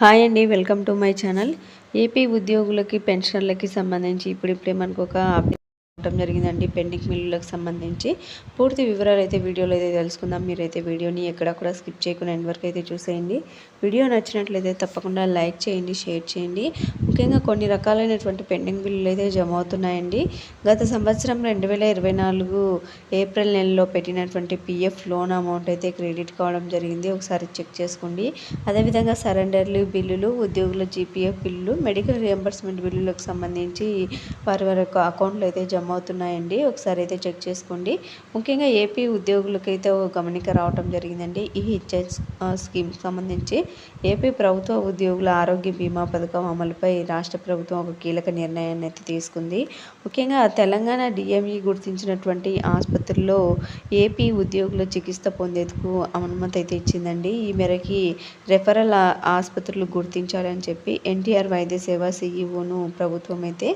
Hi అండి welcome to my channel. AP ఉద్యోగులకి పెన్షనర్లకి సంబంధించి ఇప్పుడిప్పుడే మనకు ఒక ఇవ్వడం జరిగిందండి పెండింగ్ మిల్లులకు సంబంధించి. పూర్తి వివరాలు అయితే వీడియోలో అయితే తెలుసుకుందాం. మీరైతే వీడియోని ఎక్కడ కూడా స్కిప్ చేయకుండా ఎండ్ వరకు అయితే చూసేయండి. వీడియో నచ్చినట్లయితే తప్పకుండా లైక్ చేయండి షేర్ చేయండి. ముఖ్యంగా కొన్ని రకాలైనటువంటి పెండింగ్ బిల్లులు అయితే జమ అవుతున్నాయండి గత సంవత్సరం రెండు వేల ఇరవై నాలుగు ఏప్రిల్ నెలలో పెట్టినటువంటి పిఎఫ్ లోన్ అమౌంట్ అయితే క్రెడిట్ కావడం జరిగింది. ఒకసారి చెక్ చేసుకోండి. అదేవిధంగా సరెండర్లు బిల్లులు ఉద్యోగుల జీపీఎఫ్ బిల్లులు మెడికల్ రియంబర్స్మెంట్ బిల్లులకు సంబంధించి వారి వారి యొక్క అకౌంట్లో అయితే జమ అవుతున్నాయండి ఒకసారి అయితే చెక్ చేసుకోండి. ముఖ్యంగా ఏపీ ఉద్యోగులకైతే గమనిక రావటం జరిగిందండి. ఈ హెచ్ఎస్ స్కీమ్ సంబంధించి ఏపీ ప్రభుత్వ ఉద్యోగుల ఆరోగ్య బీమా పథకం అమలుపై రాష్ట్ర ప్రభుత్వం ఒక కీలక నిర్ణయాన్ని అయితే తీసుకుంది. ముఖ్యంగా తెలంగాణ డిఎంఈ గుర్తించినటువంటి ఆసుపత్రుల్లో ఏపీ ఉద్యోగుల చికిత్స పొందేందుకు అనుమతి అయితే ఇచ్చిందండి. ఈ మేరకి రెఫరల్ ఆసుపత్రులు గుర్తించాలని చెప్పి ఎన్టీఆర్ వైద్య సేవ సీఈఓను ప్రభుత్వం అయితే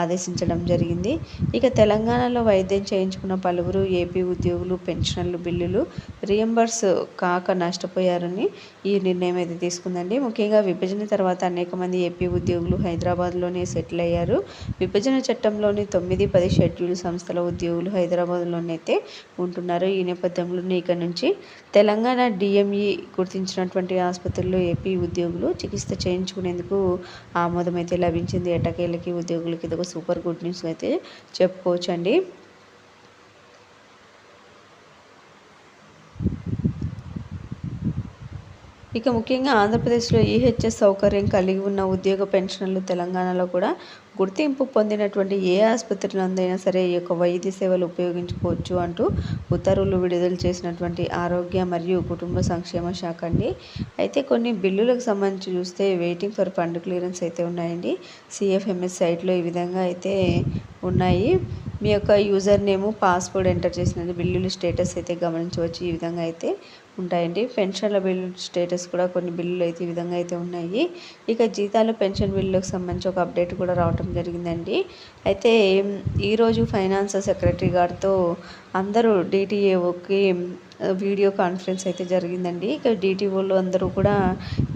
ఆదేశించడం జరిగింది. ఇక తెలంగాణలో వైద్యం చేయించుకున్న పలువురు ఏపీ ఉద్యోగులు పెన్షన్లు బిల్లులు రియంబర్స్ కాక నష్టపోయారని ఈ నిర్ణయం అయితే తీసుకుందండి. ముఖ్యంగా విభజన తర్వాత అనేక మంది ఏపీ ఉద్యోగులు హైదరాబాద్లోనే సెటిల్ అయ్యారు. విభజన చట్టంలోని తొమ్మిది పది షెడ్యూల్ సంస్థల ఉద్యోగులు హైదరాబాద్లోనే అయితే ఉంటున్నారు. ఈ నేపథ్యంలోనే ఇక నుంచి తెలంగాణ డిఎంఈ గుర్తించినటువంటి ఆసుపత్రుల్లో ఏపీ ఉద్యోగులు చికిత్స చేయించుకునేందుకు ఆమోదం అయితే లభించింది. ఎటకేళ్ళకి ఉద్యోగులకి ఇది ఒక సూపర్ గుడ్ న్యూస్ అయితే చెప్పుకోవచ్చండి. ఇక ముఖ్యంగా ఆంధ్రప్రదేశ్లో ఈహెచ్ఎస్ సౌకర్యం కలిగి ఉన్న ఉద్యోగ పెన్షన్లు తెలంగాణలో కూడా గుర్తింపు పొందినటువంటి ఏ ఆసుపత్రిలందైనా సరే ఈ యొక్క వైద్య సేవలు ఉపయోగించుకోవచ్చు అంటూ ఉత్తర్వులు విడుదల చేసినటువంటి ఆరోగ్య మరియు కుటుంబ సంక్షేమ శాఖ అండి. అయితే కొన్ని బిల్లులకు సంబంధించి చూస్తే వెయిటింగ్ ఫర్ ఫండ్ క్లియరెన్స్ అయితే ఉన్నాయండి. సిఎఫ్ఎంఎస్ సైట్లో ఈ విధంగా అయితే ఉన్నాయి. మీ యొక్క యూజర్ నేము పాస్వర్డ్ ఎంటర్ చేసిన బిల్లుల స్టేటస్ అయితే గమనించవచ్చు. ఈ విధంగా అయితే ఉంటాయండి. పెన్షన్ల బిల్లు స్టేటస్ కూడా కొన్ని బిల్లులు అయితే ఈ విధంగా అయితే ఉన్నాయి. ఇక జీతాలు పెన్షన్ బిల్లులకు సంబంధించి ఒక అప్డేట్ కూడా రావటం జరిగిందండి. అయితే ఈరోజు ఫైనాన్స్ సెక్రటరీ గారితో అందరూ డిటిఏఓకి వీడియో కాన్ఫరెన్స్ అయితే జరిగిందండి. ఇక డిటిఓలు అందరూ కూడా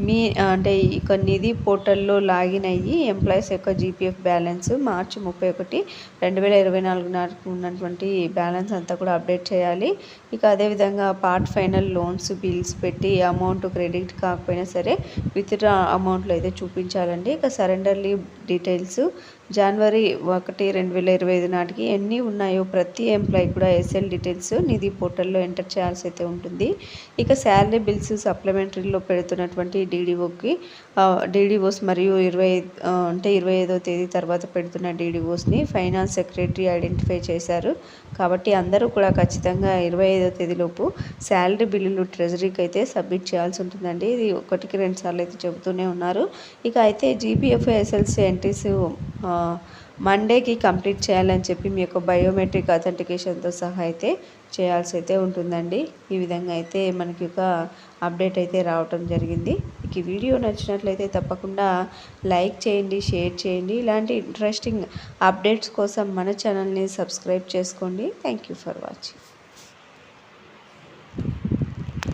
మీ అంటే కొన్ని ఇది పోర్టల్లో లాగిన్ అయ్యి ఎంప్లాయీస్ యొక్క జీపీఎఫ్ బ్యాలెన్స్ మార్చి ముప్పై ఒకటి రెండు వేల ఇరవై నాలుగు నాటికి ఉన్నటువంటి బ్యాలెన్స్ అంతా కూడా అప్డేట్ చేయాలి. ఇక అదేవిధంగా పార్ట్ ఫైనల్ లోన్స్ బిల్స్ పెట్టి అమౌంట్ క్రెడిట్ కాకపోయినా సరే విత్డ్రా అమౌంట్లో అయితే చూపించాలండి. ఇక సరెండర్ లీవ్ డీటెయిల్స్. జనవరి ఒకటి రెండు వేల ఇరవై ఐదు నాటికి ఎన్ని ఉన్నాయో ప్రతి ఎంప్లాయీ కూడా ఎస్ఎల్ డీటెయిల్స్ నిధి పోర్టల్లో ఎంటర్ చేయాల్సి అయితే ఉంటుంది. ఇక శాలరీ బిల్స్ సప్లిమెంటరీలో పెడుతున్నటువంటి డీడీఓకి డీడీఓస్ మరియు ఇరవై అంటే ఇరవై ఐదో తేదీ తర్వాత పెడుతున్న డీడీఓస్ని ఫైనాన్స్ సెక్రటరీ ఐడెంటిఫై చేశారు. కాబట్టి అందరూ కూడా ఖచ్చితంగా ఇరవై ఐదో తేదీలోపు శాలరీ బిల్లులు ట్రెజరీకి అయితే సబ్మిట్ చేయాల్సి ఉంటుందండి. ఇది ఒకటికి రెండు సార్లు అయితే చెబుతూనే ఉన్నారు. ఇక అయితే జీపీఎఫ్ ఎస్ఎల్సీ ఎంట్రీస్ మండేకి కంప్లీట్ చేయాలని చెప్పి మీ యొక్క బయోమెట్రిక్ అథెంటికేషన్తో సహా అయితే చేయాల్సి అయితే ఉంటుందండి. ఈ విధంగా అయితే మనకి ఒక అప్డేట్ అయితే రావటం జరిగింది. మీకు వీడియో నచ్చినట్లయితే తప్పకుండా లైక్ చేయండి షేర్ చేయండి. ఇలాంటి ఇంట్రెస్టింగ్ అప్డేట్స్ కోసం మన ఛానల్ని సబ్స్క్రైబ్ చేసుకోండి. Thank you for watching